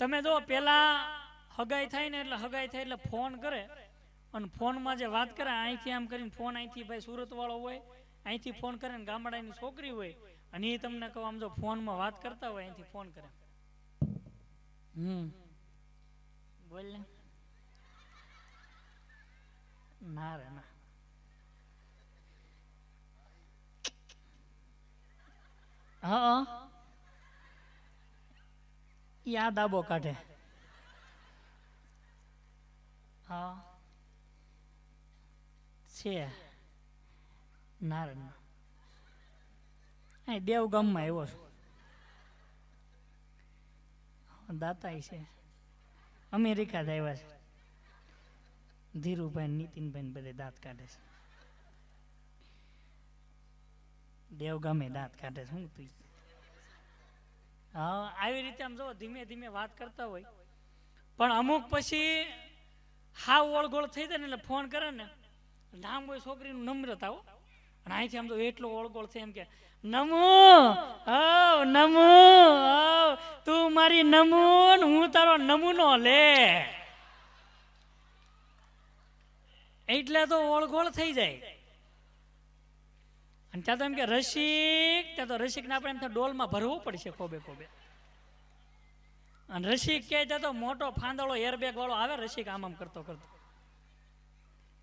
તમે જો પેલા હગાઈ થાય ને એટલે હગાઈ થાય એટલે ફોન કરે અને ફોનમાં જે વાત કરે અહીંથી આમ કરીને ફોન અહીંથી ભાઈ સુરત વાળો હોય અહીંથી ફોન કરે ને ગામડાની છોકરી હોય અને એ તમને કહો આમ જો ફોનમાં વાત કરતા હોય અહીંથી ફોન કરે. હમ. બોલ ને. ના રે ના. હા. યાદ દાબો કાઢે. હા. છે. ના રે ના અહીં દેવગામમાં આવ્યો છું. દાતા છે. અમેરિકા જ આવ્યા છે. ધીરુભાઈ નીતિનભાઈ બધે દાંત કાઢે છે. દેવગામે દાંત કાઢે છે, હું તું હા, આવી રીતે આમ જો ધીમે ધીમે વાત કરતા હોય. પણ અમુક પછી હાવ ઓળગોળ થઈ જાય ને એટલે ફોન કરે ને નામ હોય છોકરીનું નમ્રતા હો. અને અહીંથી આમ તો એટલો ઓળગોળ થાય એમ કે, નમો, આવ નમો, આવ, તું મારી નમો હું તારો નમૂનો લે. એટલે તો ઓળગોળ થઈ જાય. અને ત્યાં તો એમ કે રસિક, ત્યાં તો રસિકને આપણે એમ થાય ડોલમાં ભરવું પડશે ખોબે ખોબે. અને રસિક કે ત્યાં તો મોટો ફાંદળો એરબેગ વાળો આવે, રસિક આમ આમ કરતો કરતો.